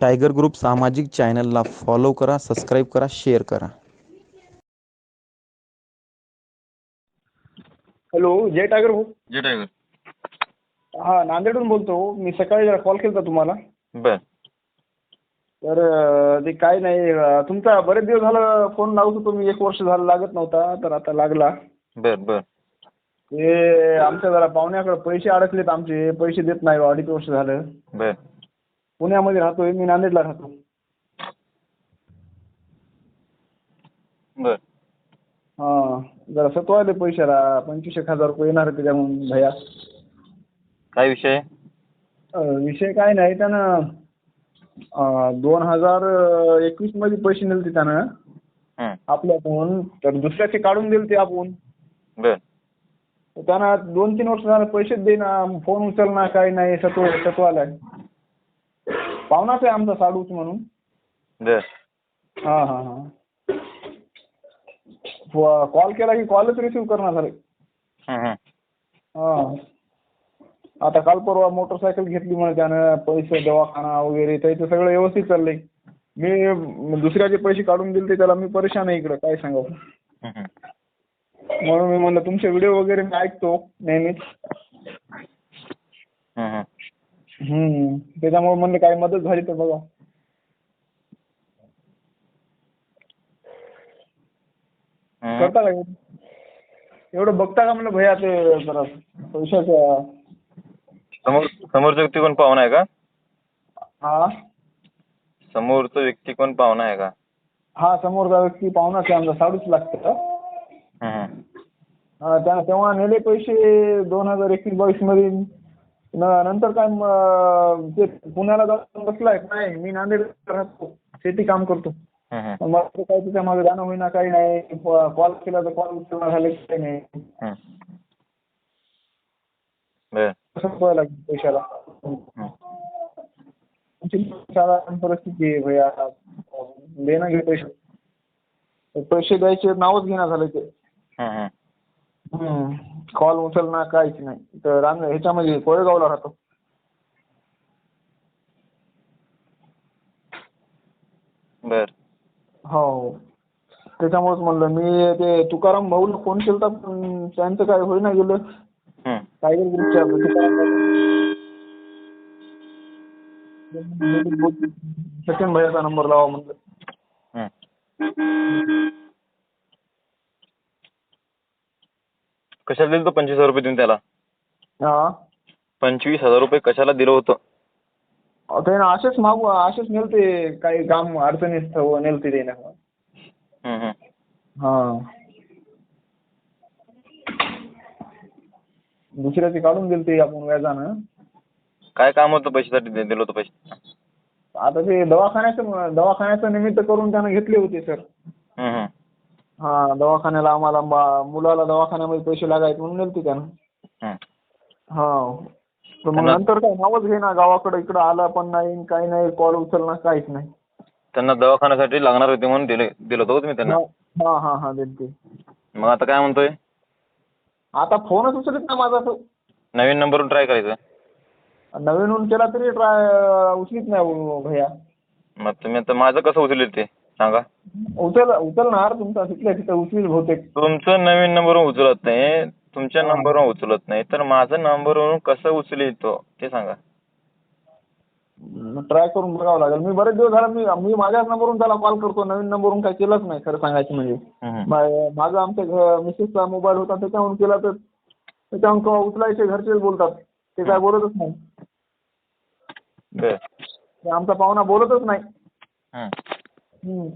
Tiger group सामाजिक चॅनलला follow करा सबस्क्राईब करा शेअर करा. हॅलो जय टायगर भाऊ. जे टायगर हाँ नांदेडहून बोलतो मी सकाळी जरा कॉल केला तुम्हाला. बर. तर अं, ते काय नाही अं, तुमचा बरेच दिवस झालं फ़ोन लावत होतो मी. एक वर्ष झालं लागत नव्हता तर आता लागला. बर बर. ते आमच्या जरा पाहुण्याकडे पैसे अडकलेत आमचे. पैसे देत नाही अडीच वर्ष झालं. बर. पुण्यामध्ये राहतोय मी नांदेडला राहतो. बर. हां जरा सतवायले पैशाला पंचवीस एक हजार रुपये येणार आहे त्याच्यामधून भैया. काय विषय? अं, विषय काय नाही त्यानं अं, दोन हजार एकवीसमध्ये पैसे नेलते त्यानं. हं, आपल्याकडून तर दुसऱ्याचे काढून दिले ते आपण. बर. तर त्यानं दोन तीन वर्ष झालं पैसेच देना फोन उचलना काही नाही सत्व सत्वालाय पाहुणाच आहे आमचा साडूच म्हणून. हां हां हां. कॉल केला की कॉलच रिसिव्ह करणार झाले हं, आता काल परवा मोटरसायकल घेतली म्हणे त्यानं पैसे दवाखाना वगैरे त्याचं सगळं व्यवस्थित चाललंय. मी दुसऱ्याचे पैसे काढून दिले ते त्याला मी परेशान आहे इकडं काय सांगावं. हं. म्हणून मी म्हणलं तुमचे व्हिडिओ वगैरे मी ऐकतो नेहमीच. त्याच्यामुळे म्हणलं काही मदत झाली तर बघा. करता का? एवढं? एवढं बघता का म्हणलं भैया ते जरा पैशाचं? समोर समोरचा व्यक्ती कोण पाहुणा आहे का? हा? समोरचा व्यक्ती कोण पाहुणा आहे का? हा समोरचा व्यक्ती पाहुणाच आहे आमचा साडूच लागतं. हं, हं. हा, त्यानं तेव्हा नेले पैसे दोन हजार एकवीस बावीसमध्ये नंतर काय ते पुण्याला जाऊन बसलाय. काय मी नांदेड राहतो. शेती काम करतो. मला काय तिच्यामागे जाणं होईना काही नाही. कॉल केला तर कॉल उचलणार झाले काही नाही. कसं लागेल पैशाला. साधारण परिस्थिती आहे भैया. देणं घे पैसे. पैसे द्यायचे नावच घेणं झालं ते. कॉल उचलणार काहीच नाही. तर रांग ह्याच्यामध्ये कोळेगावला राहतो. बर. हो त्याच्यामुळेच म्हणलं मी ते तुकाराम भाऊला फोन केला पण त्यांचं काय होईना गेलं. हं. टायगर ग्रुपच्या तुकाराम सचिन भैयाचा नंबर लावा म्हणलं. कशाला दिलं होतं? पंचवीस हजार रुपये देऊन त्याला. हा. पंचवीस हजार रुपये कशाला दिलं होतं? अहो, त्यानं असेच मागू असेच नेलते काही काम अडचणीत नेलते त्यानं हं, हं. हा दुसऱ्याचे काढून दिलते आपण व्याजानं. काय काम होतं पैशासाठी दे- दिलं होतं पैसे आता ते दवाखान्याचं दवाखान्याचं निमित्त करून त्यानं घेतले होते सर. हं, हं. हा दवाखान्याला आम्हाला बा- मुलाला दवाखान्यामध्ये पैसे लागायचे म्हणून नेलते त्यानं. हं. हा. तर मग त्यांना- नंतर काय नावच घेना गावाकडे इकडं आला पण नाही काही नाही कॉल उचलणार काहीच नाही. त्यांना दवाखान्यासाठी लागणार होते म्हणून दिले दिलं होतं तुम्ही त्यांना? हा हा हा दिलते मग आता काय म्हणतोय? आता फोनच उचलत ना माझा तो. नवीन नंबरवरून ट्राय करायचं. नवीनहून केला तरी ट्राय उचलीत नाही भैया. मग तुम्ही आता माझं कसं उचलेल ते? सांगा. उचल उचलणार तुमचा तिथल्या तिथं उचलील बहुतेक. तुमचं नवीन नंबरवरून उचलत नाही तुमच्या. नंबरवरून उचलत नाही तर माझं नंबरवरून कसं उचलेल तो ते सांगा. ट्राय करून बघावं लागेल. मी बरेच दिवस झाला मी मी माझ्याच नंबरवरून त्याला कॉल करतो नवीन नंबरवरून काही केलंच नाही खरं सांगायचं म्हणजे. मा- माझा आमच्या मिसेसचा मोबाईल होता त्याच्यावरून केला तर त्याच्यावरून केव्हा उचलायचे घरचेच बोलतात. ते काय बोलतच नाही. बर. ते आमचा पाहुणा बोलतच नाही. हं. हम्म.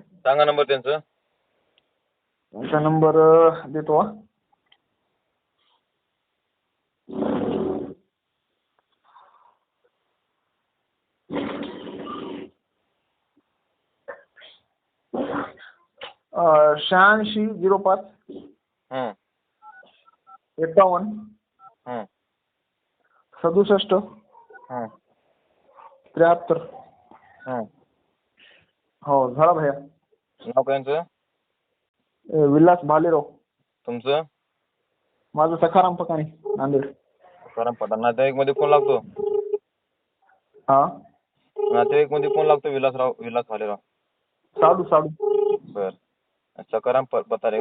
सांगा नंबर त्यांचं त्यांचा नंबर देतो शहाऐंशी झिरो पाच. एकावन्न. सदुसष्ट. त्र्याहत्तर हं. झाला भैया. नाव काय यांचं? विलास भालेराव. तुमचं? माझं सखाराम पकाणे नांदेड. कारण पठाण नातेवाईकमध्ये कोण लागतो? हा? नातेवाईकमध्ये कोण लागतो विलासराव विलास भालेराव? साडू साडू. बर. सकाराम प- का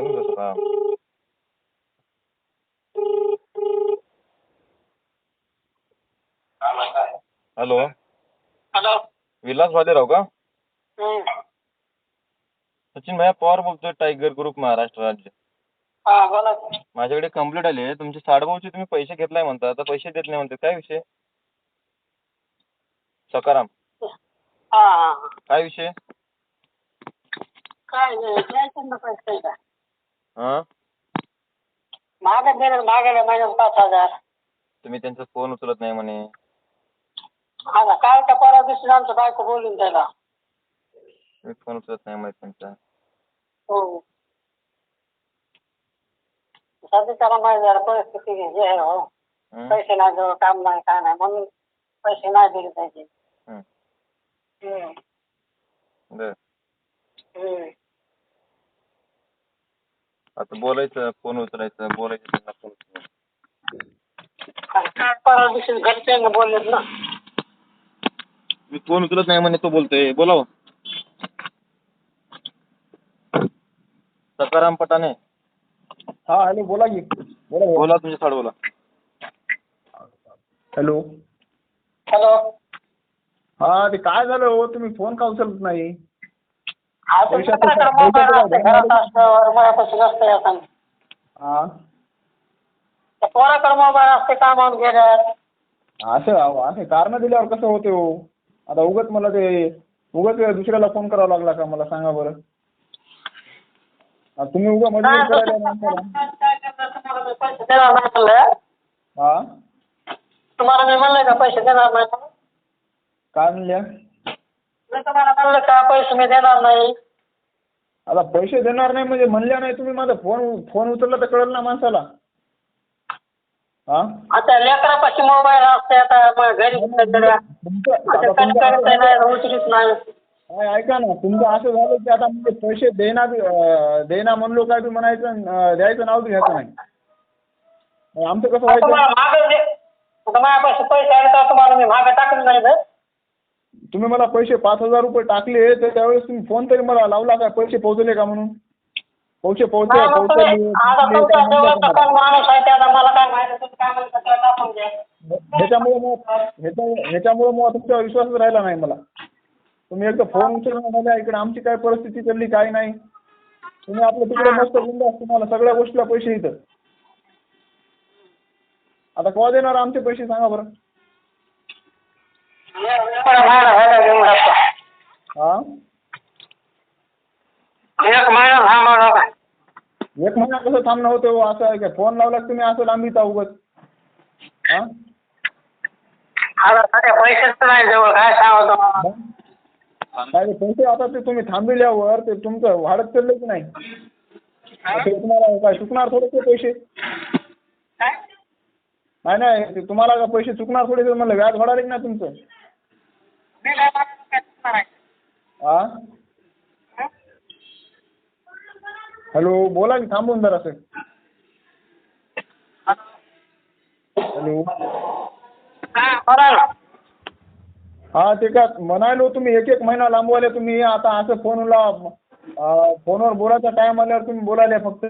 सकाराम हॅलो. हॅलो. विलास भालेराव का. सचिन भैया पवार बोलतोय टायगर ग्रुप महाराष्ट्र राज्य. हा बोला की. माझ्याकडे कंप्लीट आले तुमचे साडभाऊचे तुम्ही पैसे घेतलाय म्हणता आता पैसे देत नाही म्हणते काय विषय? सकाराम. हा हा. हा. काय विषय? काय नाही पैसे का हा? महिन्यात पाच हजार. तुम्ही त्यांचा फोन उचलत नाही म्हणे. आता काल का परवा दिवशी आमचं बायको बोलून त्याला. तुम्ही फोन उचलत नाही माहीत त्यांचा हो सध्या त्याला माहिती जरा परिस्थिती हे आहे? पैसे नाही जवळ काम नाही काय नाही म्हणून पैसे नाही दिले पाहिजे. हम्म. बर हम्म. आता बोलायचं फोन उचलायचं बोलायचं त्यांना फोन उचलायचं. आणि काल परवा दिवशी घरच्यांना बोललेत ना मी फोन उचलत नाही म्हणे तो बोलतोय बोलाव सकाराम पटाने हा हॅलो बोला की. बोला बोला. बोला तुमच्या साड बोला. हॅलो. हॅलो. हा ते काय झालं हो? तुम्ही फोन का उचलत नाही? पैशाचं तुमच्याकडे काय- मोबाईल पैशाचं असते काय घरात असतं मनापासून असतं आता हा. त्या पोराकडे मोबाईल असते कामावून गेल्यात असं अहो, असे कारण दिल्यावर कसं होते हो? आता उगत मला ते उगत दुसऱ्याला फोन करावा लागला का? मला सांगा बरं. तुम्ही उगा मजबूर करायला माणसाला. तुम्हाला मी पैसे देणार नाही म्हणलं हा? तुम्हाला मी म्हणलं का पैसे देणार नाही म्हणून? काय म्हणल्या? मी तुम्हाला म्हणलं का पैसे मी देणार नाही? आता पैसे देणार नाही म्हणजे म्हणल्या नाही तुम्ही माझा फोन फोन उचलला तर कळलं ना माणसाला. हा? आता लेकरापाशी मोबाईल असते आता मग घरी कुठेतरी तुमचं आता आता कधी तुमचं करत नाही उचलीत नाही. काय ऐका ना. तुमचं असं झालं की आता म्हणजे पैसे देना बी अं, देना म्हणलो काय बी म्हणायचं द्यायचं नाव बी घ्यायचं नाही. आमचं कसं व्हायचं? मागं दे. आता माझ्यापाशी पैसे आले तर तुम्हाला मी मागं टाकून नाही तुम्ही मला पैसे पाच हजार रुपये टाकले तर त्यावेळेस तुम्ही फोन तरी मला लावला का पैसे पोहोचले का म्हणून? पैसे पोहोचले हा, ह्याच्यामुळे मग ह्याच्या- ह्याच्यामुळे मग तुमचा विश्वासच राहिला नाही मला. तुम्ही एकदा फोन उचलला मला इकडे आमची काय परिस्थिती चालली काय नाही. तुम्ही आपलं तिकडे मस्त बिंदास तुम्हाला सगळ्या गोष्टीला पैसे येतात आता केव्हा देणार आमचे पैसे सांगा बरं. हा? एक महिना एक महिना कसं थांबणं होतं हो? असं आहे का? फोन लावला तुम्ही असं लांबीता उगत हा? पैसेच नाही जवळ काय सांगू तुम्हाला मग? काय ते पैसे आता ते तुम्ही थांबविल्यावर ते तुमचं वाढत चाललंय की नाही? ते तुम्हाला काय चुकणार थोडे ते पैसे? काय? नाही नाही ते तुम्हाला का पैसे चुकणार थोडे म्हणलं व्याज वाढाले की नाही तुमचं? हा हं? हॅलो बोला की थांबून जरासं हॅलो. हा. हा ते का म्हणालो तुम्ही एक एक महिना लांबवाले तुम्ही आता असं फोनला फोनवर बोलायचा टाइम आल्यावर तुम्ही बोलायले फक्त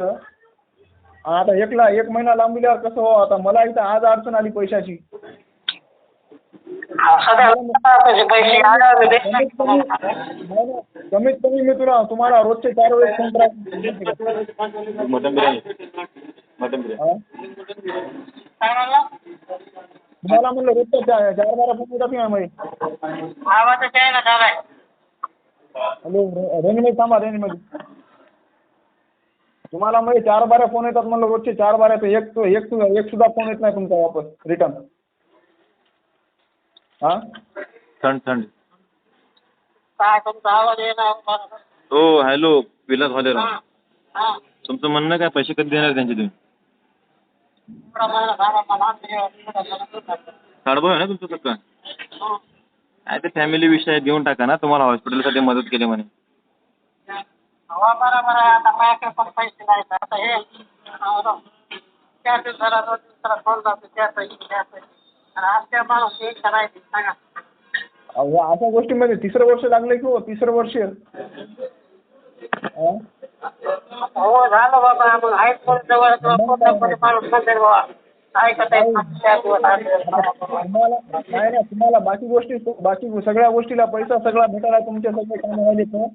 आता एकला एक महिना लांबल्यावर कसं हो आता मला इथं आज अडचण आली पैशाची हा, कमीत कमी. कमीत कमी मी तुला तुम्हाला रोजचे चार वेळेस फोन करा मटन बिर्याणी मटन बिर्याणी हा? काय? तुम्हाला म्हणलं रोजच्या चार चार बारा फोन येतात की आवाजच झालाय हॅलो रेंजमध्ये थांबा रेंजमध्ये तुम्हाला म्हणजे चार बारा फोन येतात म्हणलं रोजचे चार बारा तर एक तो- एक सु- एक सुद्धा फोन येत नाही तुमचा वापस रिटर्न. हा? थंड थंड. काय तुमचा आवाज येणार बरोबर. हो हॅलो विलास हा, हा. तुमचं म्हणणं काय पैसे कधी देणार त्यांचे तुम्ही? एवढा आहे ना तुमचं सगळं काय ते फॅमिली विषय आहे, देऊन टाका ना. तुम्हाला हॉस्पिटलसाठी मदत केली म्हणे. हवा बरोबर आहे आता माझ्याकडे पण पैसे नाही आता हे अहो, चार दिवसाला दोन दिवसाला फोन आणि आज त्या माणूस एक नाही सांगा अहो अशा गोष्टीमध्ये तिसरं वर्ष लागलं की हो? तिसरं वर्ष. अं? हो झालं बाबा मग आहेत कोण जवळ माणूस म्हणते बाबा ऐकत आहे चार दिवस आठ दिवस तुम्हाला नाही नाही तुम्हाला बाकी गोष्टी बाकी सगळ्या गोष्टीला पैसा सगळा भेटायला तुमचे सगळे काम व्हायले तर.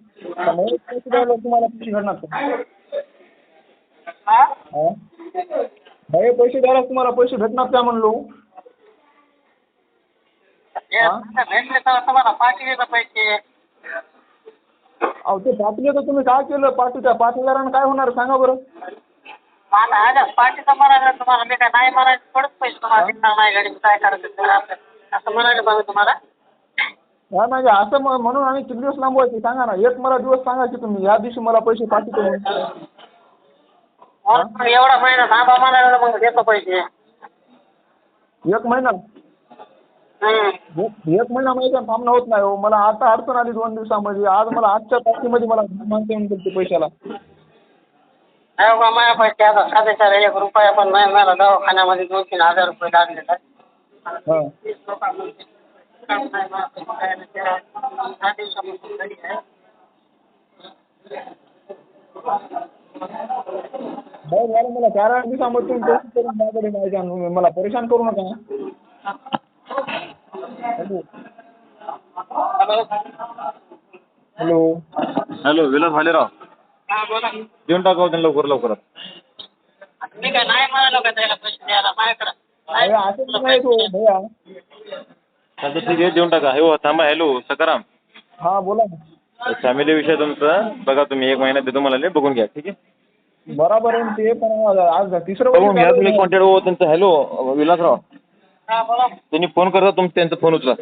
मग तुम्हाला पैसे भेटणार का? हा? पैसे द्यायला तुम्हाला पैसे भेटणार का म्हणलो. भेटले तर तुम्हाला पाठी देतं पैसे. अहो ते पाटील तर तुम्ही काय केलं? पाटी त्या पाच हजारानं काय होणार सांगा बरं. माझा आज पाठीचा म्हणायला तुम्हाला. मी काय नाही म्हणायचं थोडंच पैसे तुम्हाला नाही गाडी काय करायचं असं असं म्हणायला पाहिजे तुम्हाला. हा म्हणजे असं म- म्हणून आम्ही किती दिवस लांबवायचे. सांगा ना एक मला दिवस सांगा की तुम्ही. या दिवशी मला पैसे पाठवतो. म्हणून मग एवढा महिना थांबा म्हणायला मग देतो पैसे. एक महिना. एक महिना माहिती आहे थांबणं होत नाही हो. मला आता अडचण आली दोन दिवसामध्ये. आज मला आजच्या तारखेमध्ये मला माणसं येऊन गेली पैशाला. अहो बा, माझ्या पैसे आता साडेचार एक रुपया पण नाही. मला दवाखान्यामध्ये दोन तीन हजार रुपये हां. बरं झालं मला चार आठ दिवसामध्ये तुम्ही पैसे करून माझ्याकडे माहिती आणून मला परेशान करू नका. Hello. Hello. Hello. Vilas Bhalerao. देऊन टाकावं त्यांना लवकर लवकर मी काय नाही म्हणालो का त्याला पैसे द्यायला माझ्याकडं. अरे असं नाही तो भैया. चालतं ठीक आहे देऊन टाका. हो थांबा हॅलो सकाराम हा बोला ना. फॅमिली विषय तुमचं. बघा तुम्ही एक महिना देतो मला लय बघून घ्या ठीक आहे? बरोबर आहे ना ते पण आज तिसरं बघून वर्ष घ्या चालू तुम्ही आहे. कॉन्टॅक्ट हो त्यांचं हॅलो विलासराव. त्यांनी फोन करता तुम त्यांचा फोन उचला.